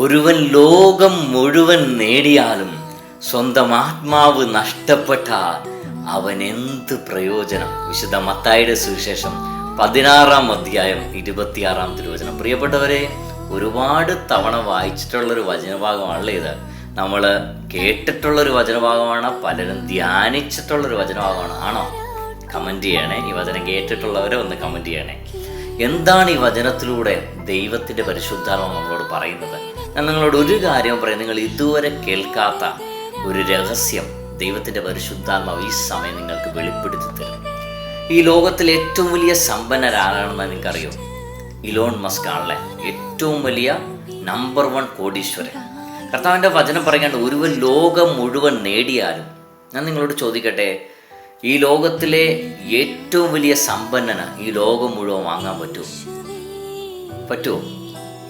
ഒരുവൻ ലോകം മുഴുവൻ നേടിയാലും സ്വന്തം ആത്മാവ് നഷ്ടപ്പെട്ടാൽ അവൻ എന്ത് പ്രയോജനം? വിശുദ്ധ മത്തായുടെ സുവിശേഷം പതിനാറാം അധ്യായം ഇരുപത്തിയാറാം തിരുവചനം. പ്രിയപ്പെട്ടവരെ ഒരുപാട് തവണ വായിച്ചിട്ടുള്ളൊരു വചനഭാഗമാണല്ലേ ഇത്. നമ്മൾ കേട്ടിട്ടുള്ള ഒരു വചനഭാഗമാണ് പലരും ധ്യാനിച്ചിട്ടുള്ളൊരു വചനഭാഗമാണ്. ആണോ? കമന്റ് ചെയ്യണേ. ഈ വചനം കേട്ടിട്ടുള്ളവരെ ഒന്ന് കമന്റ് ചെയ്യണേ. എന്താണ് ഈ വചനത്തിലൂടെ ദൈവത്തിന്റെ പരിശുദ്ധാത്മ നമ്മളോട് പറയുന്നത്? ഞാൻ നിങ്ങളോട് ഒരു കാര്യം പറയാം. നിങ്ങൾ ഇതുവരെ കേൾക്കാത്ത ഒരു രഹസ്യം ദൈവത്തിന്റെ പരിശുദ്ധാത്മാവ് ഈ സമയം നിങ്ങൾക്ക് വെളിപ്പെടുത്തി തരും. ഈ ലോകത്തിലെ ഏറ്റവും വലിയ സമ്പന്നരാരാണെന്ന് നിങ്ങൾക്കറിയോ? ഇലോൺ മസ്ക് ആണല്ലേ? ഏറ്റവും വലിയ നമ്പർ വൺ കോടീശ്വരൻ. കർത്താവിന്റെ വചനം പറയാണ്ട് ഒരുവൻ ലോകം മുഴുവൻ നേടിയാലും ഞാൻ നിങ്ങളോട് ചോദിക്കട്ടെ ഈ ലോകത്തിലെ ഏറ്റവും വലിയ സമ്പന്നന് ഈ ലോകം മുഴുവൻ വാങ്ങാൻ പറ്റുമോ? പറ്റുമോ?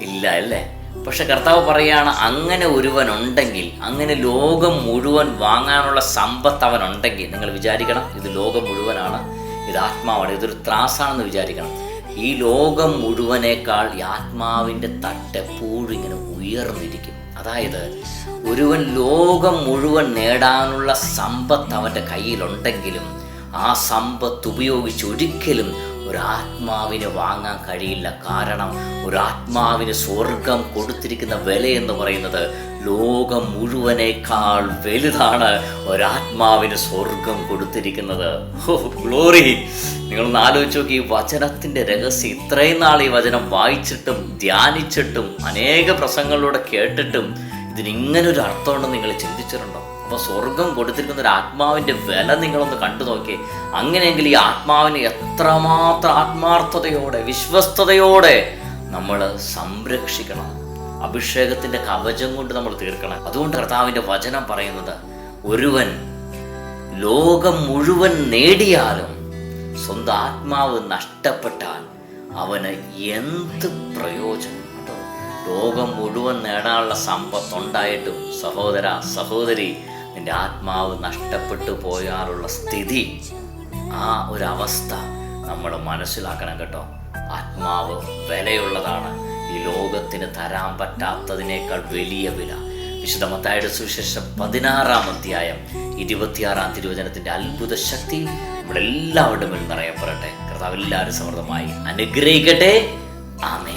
ഇല്ല അല്ലേ? പക്ഷെ കർത്താവ് പറയാണ് അങ്ങനെ ഒരുവൻ ഉണ്ടെങ്കിൽ അങ്ങനെ ലോകം മുഴുവൻ വാങ്ങാനുള്ള സമ്പത്ത് അവൻ ഉണ്ടെങ്കിൽ നിങ്ങൾ വിചാരിക്കണം ഇത് ലോകം മുഴുവനാണ് ഇത് ആത്മാവാണ് ഇതൊരു ത്രാസാണെന്ന് വിചാരിക്കണം. ഈ ലോകം മുഴുവനേക്കാൾ ഈ ആത്മാവിന്റെ തട്ട് എപ്പോഴും ഇങ്ങനെ ഉയർന്നിരിക്കും. അതായത് ഒരുവൻ ലോകം മുഴുവൻ നേടാനുള്ള സമ്പത്ത് അവന്റെ കയ്യിലുണ്ടെങ്കിലും ആ സമ്പത്ത് ഉപയോഗിച്ച് ഒരിക്കലും ഒരാത്മാവിന് വാങ്ങാൻ കഴിയില്ല. കാരണം ഒരാത്മാവിന് സ്വർഗം കൊടുത്തിരിക്കുന്ന വില എന്ന് പറയുന്നത് ലോകം മുഴുവനേക്കാൾ വലുതാണ് ഒരാത്മാവിന് സ്വർഗം കൊടുത്തിരിക്കുന്നത്. ഗ്ലോറി. നിങ്ങളൊന്ന് ആലോചിച്ച് നോക്കി ഈ വചനത്തിന്റെ രഹസ്യം ഇത്രയും നാൾ ഈ വചനം വായിച്ചിട്ടും ധ്യാനിച്ചിട്ടും അനേക പ്രസംഗങ്ങളിലൂടെ കേട്ടിട്ടും ഇതിനിങ്ങനൊരു അർത്ഥമുണ്ടെന്ന് നിങ്ങൾ ചിന്തിച്ചിട്ടുണ്ടോ? അപ്പോൾ സ്വർഗം കൊടുത്തിരിക്കുന്ന ഒരു ആത്മാവിന്റെ വില നിങ്ങളൊന്ന് കണ്ടു നോക്കി. അങ്ങനെയെങ്കിൽ ഈ ആത്മാവിന് എത്രമാത്രം ആത്മാർത്ഥതയോടെ വിശ്വസ്തയോടെ നമ്മൾ സംരക്ഷിക്കണം. അഭിഷേകത്തിന്റെ കവചം കൊണ്ട് നമ്മൾ തീർക്കണം. അതുകൊണ്ട് കർത്താവിന്റെ വചനം പറയുന്നത് ഒരുവൻ ലോകം മുഴുവൻ നേടിയാലും സ്വന്തം ആത്മാവ് നഷ്ടപ്പെട്ടാൽ അവന് എന്ത് പ്രയോജനം? ലോകം മുഴുവൻ നേടാനുള്ള സമ്പത്തുണ്ടായിട്ടും സഹോദര സഹോദരി നിന്റെ ആത്മാവ് നഷ്ടപ്പെട്ടു പോയാലുള്ള സ്ഥിതി ആ ഒരവസ്ഥ നമ്മൾ മനസ്സിലാക്കണം കേട്ടോ. ആത്മാവ് വിലയുള്ളതാണ്. ഈ ലോകത്തിന് തരാൻ പറ്റാത്തതിനേക്കാൾ വലിയ വില. വിശുദ്ധ മത്തായുടെ സുവിശേഷം പതിനാറാം അധ്യായം ഇരുപത്തിയാറാം തിരുവചനത്തിന്റെ അത്ഭുത ശക്തി നമ്മുടെ എല്ലാവരുടെ നിറയപ്പെടട്ടെ. കർത്താവ് എല്ലാവരും സമൃദ്ധമായി അനുഗ്രഹിക്കട്ടെ. ആമേ